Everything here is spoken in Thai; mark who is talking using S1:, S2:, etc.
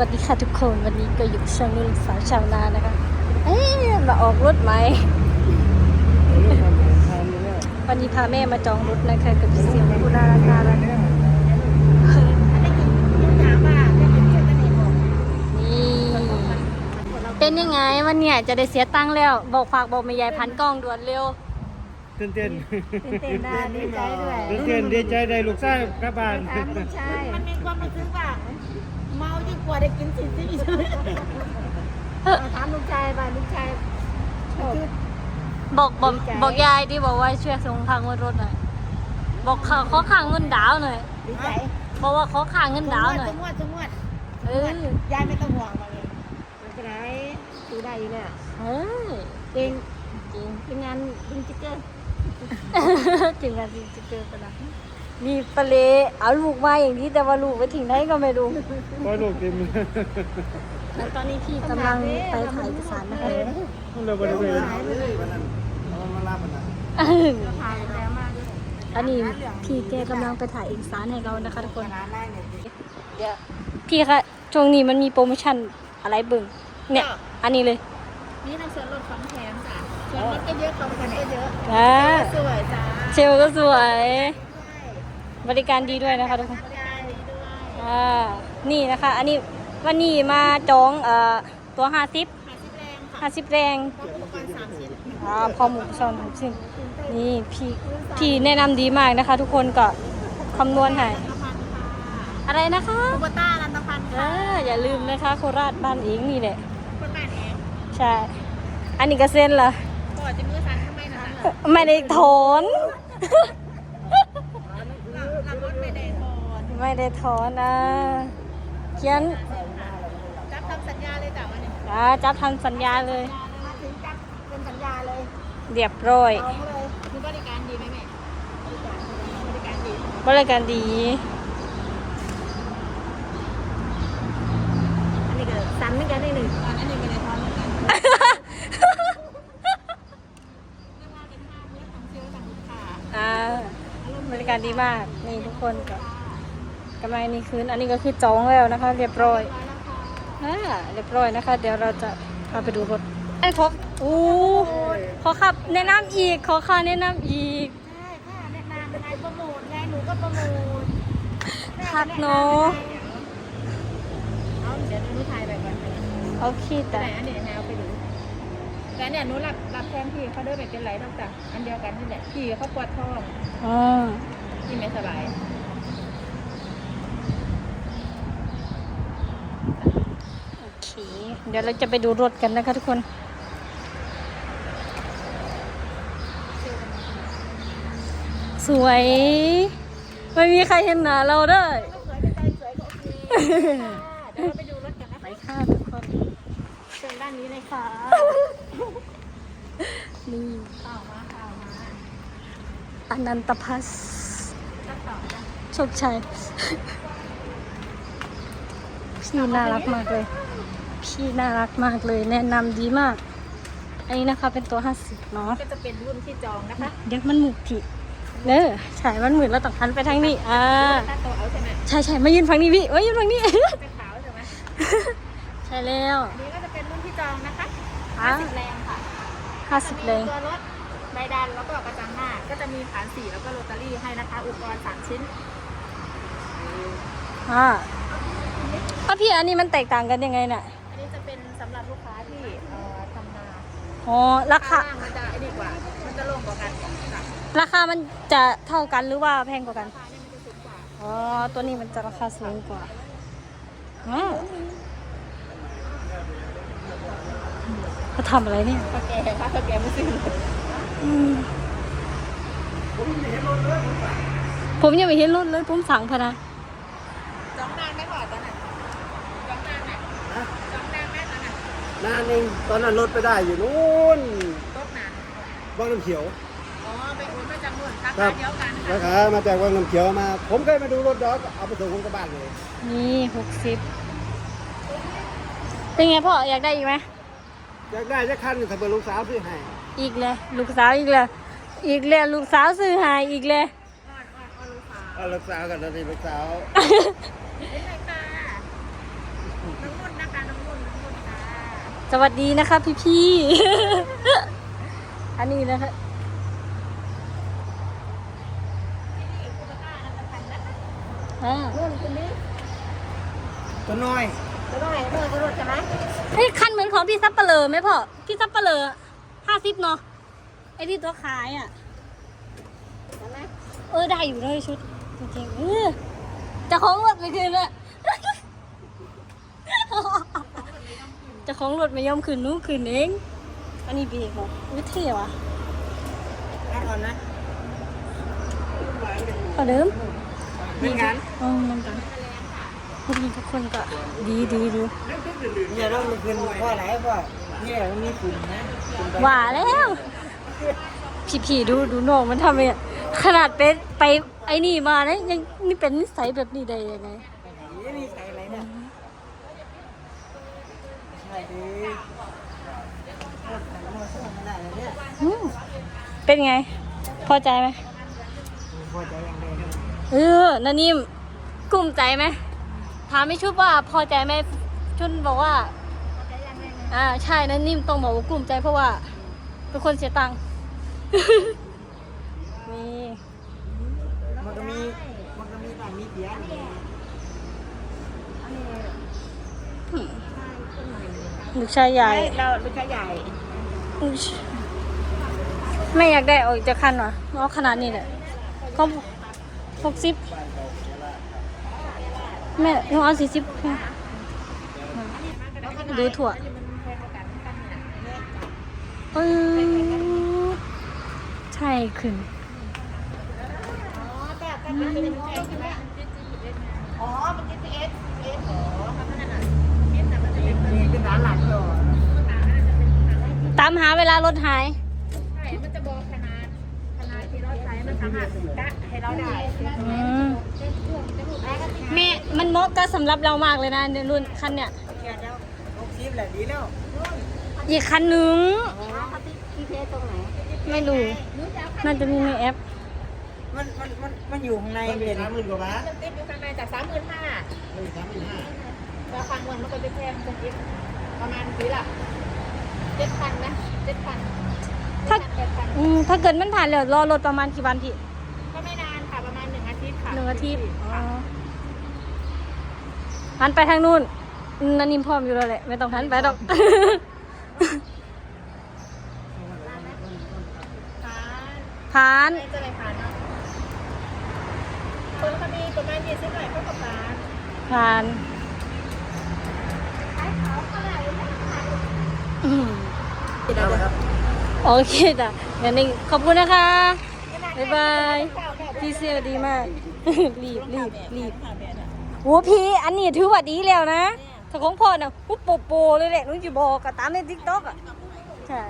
S1: วัสดีค่ะทุกคนวันนี้ก็อยู่ช่องนุ่นสาวชาวนานะคะ เอ๊ะมาออกรถไหม วันนี้พาแม่มาจองรถนะคะกับเสียงกุนาราคาแล้วนี่เป็นยังไงวันเนี้ยจะได้เสียตังค์แล้ว บอกฝากบอกแม่ยายพันกล้องด่วนเร็ว
S2: ตื่นเต้น
S1: ตื่นเต้นนะดีใจด้วย
S2: ตื่นเต้นดีใจได้ลูกชายกลับบ้าน
S1: ใช่
S3: มันมีความรู้สึกว่าเมายิ่งก ว่าได้กินสิ่งที่ดี
S1: ถามลูกชายบ้านลูกชาย
S3: คือ
S1: บอกบอกบอกยายดิบอกว่าช่วยส่งค่างวดรถหน่อยบอกขอขอค่างเงินดาวหน่อย
S3: ดีใจ
S1: บอกว่าขอค่างเงินดาวหน่อย
S3: สมวดสมวด
S1: เออยา
S3: ยไม่ต้องห่วงมาเลย
S1: ไม่เป็นไรดูได้อยู่เนี่ยเฮ้ยจริงจริง เป็นงานดิงจิกเกอร์ ถึงงานดิงจิกเกอร์กันนะ มีปลาเลเอาลูกมาอย่างนี้แต่ว่าลูกไปถึงไหนก็ไม่รู้
S2: ก็ลูกเต็ม
S1: แล้วตอนนี้พี่กำลังไปถ่ายเอกสารนะคะ
S2: เราบริเวณ
S1: อันนี้พี่แกกำลังไปถ่ายเอกสารให้เรานะคะทุกคน
S3: ร้านได้เนี่ย
S1: เดี๋ยวพี่คะช่วงนี้มันมีโปรโมชั่นอะไรเบิ่งเนี่ย อันนี้เลย
S3: นี่ทั้งส่วนลดของแถมจ้ะส่วนลดก็เยอะของแถมก็เยอะ
S1: อ่า
S3: สวยจ้า
S1: เชลก็สวย บริการดีด้วยนะคะทุกคน
S3: ได้ด้วย
S1: อ่านี่นะคะ อันนี้วันนี้มาจองเอ่อตัวห้าสิบ
S3: หาสิบแรงค่ะ
S1: ห้าสิบแรง
S3: พร้อมอุปกรณ์สามชิ้น
S1: อ่าพอหมูซอนหกชิ้นนี่พี่พี่แนะนำดีมากนะคะ ทุกคนก็คำนวณให้
S3: นันทพันธ์ค่ะ
S1: อะไรนะคะ
S3: คูโบต้านันทพันธ์
S1: เอ
S3: ค่ะ
S1: ออย่าลืมนะคะ โคราชบ้านเองนี่แหละ
S3: คนบ้านเอง
S1: ใช่ อันนี้ก็เส้นละ
S3: ก่อนจะมือสั่นทำไมนะ
S1: ไม่ได้ถอน
S3: รับรถไม่ได้ทอน
S1: ไม่ได้ถอนนะเขียน
S3: จับทำสัญญาเลยจ้ะวันนี้
S1: อ่าจับทำสัญญาเลย
S3: มาถึงจับเป็นสัญญาเลย
S1: เรียบร้อย
S3: เอาเลยมีบริการดีไหมแม่บริการดี
S1: บริการดี
S3: อันนี้ก็ซ้ำไม่กันได้หนึ่งอันนี้ไม่ได้ทอนเหมือนกัน
S1: อ่าบริการดีมากนี่ทุกคนก็ กำลังนี่คืนอันนี้ก็คือจองแล้วนะคะ เรียบร้อยอ่าเรียบร้อยนะคะ เดี๋ยวเราจะพาไปดูรถไอ้ครบอู้ขอขับ แนะนำอีก ขอค่าแนะนำอีก
S3: ใช่ค่ะแนะนำไงโปรโมทไงหนูก็โปรโมท
S1: คักเนาะ
S3: เอาเดี๋ยวหนูถ่ายไปก่อน
S1: เอาขี้
S3: แต่
S1: แต่
S3: อันนี้ให้เอาไปดูแต่เนี่ยหนูรับรับแทนพี่เขาด้วยไม่เป็นไรนอกจากอันเดียวกันนี่แหละพี่เขาปวดท้อง
S1: อ๋อ
S3: พี่ไม่สบาย
S1: โอเคเดี๋ยวเราจะไปดูรถกันนะคะทุกคน สวยไม่มีใครเห็นหน้าเราเด้อ
S3: สวยเป็นใจสวยก็โอเคค่ะเดี๋ยวเราไปดูรถกันนะ
S1: ไปค่ะทุกคน
S3: เชิญด้านนี้เลยค่ะ
S1: นี่
S3: ต่อมาค่ะมา
S1: อนันตพัส
S3: ก็ต่อนะ
S1: โชคชัยพี่น่ารักมากเลย พี่น่ารักมากเลยแนะนำดีมาก อันนี้นะคะเป็นตัว 50 เนาะ
S3: ก็จะเป็นรุ่นที่จองนะคะ
S1: เดี๋ยวมันหมุกผิดเนอะใช่มันหมุนแล้วต้องหันไปทางนี้ อ่า
S3: ถ้าตัวเอาใช่ไหม
S1: ใช่ใช่มายืนฝั่งนี้พี่มายืนฝั่งนี้
S3: เป็นขาวใช่ไหม
S1: ใช่แล้ว
S3: นี่ก็จะเป็นรุ่นที่จองนะคะ
S1: อะ
S3: 50แรงค่ะ
S1: 50เลย
S3: ตัวรถใบดันแล้วก็กระจังหน้า ก็จะมีฐานสีแล้วก็โรตารี่ให้นะคะ อุปกรณ์สามชิ้น
S1: อ่าอะพี่อันนี้มันแตกต่างกันยังไงน่ะ
S3: อันนี้จะเป็นสำหรับลูกค้าที่เอ่อทำนา
S1: อ๋อราคา
S3: ข้างล่างมันจะไอ้นี่กว่า มันจะโล่งกว่ากันค่ะ
S1: ราคามันจะเท่ากันหรือว่าแพงกว่ากัน
S3: ราคาเนี่ยมันจะสูงกว่า
S1: อ๋อ ตัวนี้มันจะราคาสูงกว่าอ๋อเขาทำอะไรเนี่ย
S3: ถ้าแกค่ะถ้าแกไม่ซื้อ
S1: อืมผมยังไม่เห็นรถเลย ผมสั่งพะนะ
S3: จองนานไหมก่อนตอนนั้นจองนานไหมจองนานไหมตอ นนั้น
S2: นานเองตอนนั้นรถไปได้อยู่นู้น
S3: รถนาน
S2: วังน้ำเขียว
S3: อ๋อไปโอนมาจากนู่นรา
S2: ครั
S3: คา
S2: บ
S3: เดียวกัน
S2: รา
S3: นะคะ
S2: คามาจากวังน้ำเขียวมา ผมเคยมาดูรถดอกเอาไปส่งผมกลับบ้านเลย
S1: นี่หกสิบเป็นไงพ่ออยากได้อีกไหม
S2: อยากได้จะคันถ้าเป็นลูกสาวซื้อให้
S1: อีกเลยลูกสาวอีกเลยอีกเลยลูกสาวซื้อใหายอีกเลย
S3: อ้อนอ้อนอ้อนลูกสาว
S2: เอาลูกสาวกันนะนี่ลูกสาว
S3: นี่เลยค่ะ น้องนุ่นนะคะน้องนุ่นน้องนุ่นค่ะ
S1: สวัสดีนะคะพี่พี่ๆอันนี้นะคะอ่า
S3: นุ่นคนนี้
S2: ตัวน้อย
S3: จะต้องไหนนุ่นจะรถใช่ไหม
S1: เฮ้ยคันเหมือนของพี่ซับเปะเลอไหมพ่อพี่ซับเปะเลอห้าสิบเนาะไอที่ตัวขายอะ
S3: ใช่ไหม
S1: เออได้อยู่เลยชุดจริงๆเออจะของรถไปคืนอะ จะของรถไม่ยอมคืนนู้นคืนเอง อันนี้เบรกเหรอวิเท่ว่ะ
S2: นั่งก่อนนะ
S1: พอเดิม
S2: เหมือนกัน
S1: อ๋อเหมือนกันพวกนี้ทุกคนก็ดีดีดู
S2: เนี่ยเรามันคืนเพราะอะไรเพราะเนี่ยมันมีกลุ่มนะกลุ่มไป
S1: ว่าแล้วพี่พี่ๆดูดูน้องมันทำเนี่ยขนาดไปไปไอ้นี่มานะยังนี่เป็นนิสัยแบบนี้ได้ยังไง
S2: อืมเป็
S1: นไง พอใจไหม
S2: พอใจยังไงเนี่ย
S1: เออนันนิ่มกลุ้มใจไหมถามไม่ชุบว่าพอใจไหมชุนบอกว่าอ่าใช่นันนิ่มต้องบอกว่ากลุ้มใจเพราะว่าเป็นคนเสียตังค์ นี่
S2: มันก็มีมันก็มีต่างมีเสียนี่
S1: ลูกชายใหญ่
S3: เราลูกชายใหญ่
S1: อุ๊ยไม่อยากได้ออกจากคันวะเอาขนาดนี้แหละเขาหกสิบแม่หนูเอาสี่สิบดูถั่วเออใช่ขึ้นามหาเวลารถหาย
S3: ใช่มันจะบอกขนาดขนาดที่เราใช้มันสามารถกะให้เราได้
S1: อืมแม่มันเหมาะก็สำหรับเรามากเลยนะในรุ่นคันเนี่ย
S2: แค่แล้วหกสิบแหละดีแล้ว
S1: อีกคันหนึ่ง
S3: เขาติดที่เพจตรงไหน
S1: ไม่รู้น่าจะมีในแอป
S2: มันมันมันมันอยู่ข้างในเป็นสามหมื่นกว่าบาท
S3: มันติดอยู่ข้างในจากสามหมื่นห้า
S2: เลยสามหมื่นห้า
S3: แล้วฟังเงินมันก็จะแพงเป็นอีกประมาณปีละ เจ็ดพันนะเจ็ดพัน
S1: ถ้า
S3: แปดพัน
S1: อืมถ้าเกิดมันผ่านแล้วรอรถประมาณกี่วันพี่
S3: ก็ไม่นานค่ะประมาณหนึ่งอาทิตย์ค่ะ
S1: หนึ่งอาทิตย์อ๋อหันไปทางนู้นอืมนันนิมพร้อมอยู่แล้วแหละไม่ต้องหันไปดอก
S3: ค่ะ
S1: ผ่าน
S3: ไม่จะเลยผ่านเนาะคนเขามีประมาณยี่สิบหน่อยเขาก็ผ่าน
S1: ผ่า นอืม
S2: ได้ครับ
S1: โอเคจ้ะงั้นนี่ขอบคุณนะคะบ๊ายบายพี่เซลดีมากรีบรีบรีบโอ้พี่อันนี้ถือว่าดีแล้วนะถ้าของพ่อน่ะปุ๊บโปโปเลยแหละนุ้งจะบอกกับตามในทิกต็อกอะใช่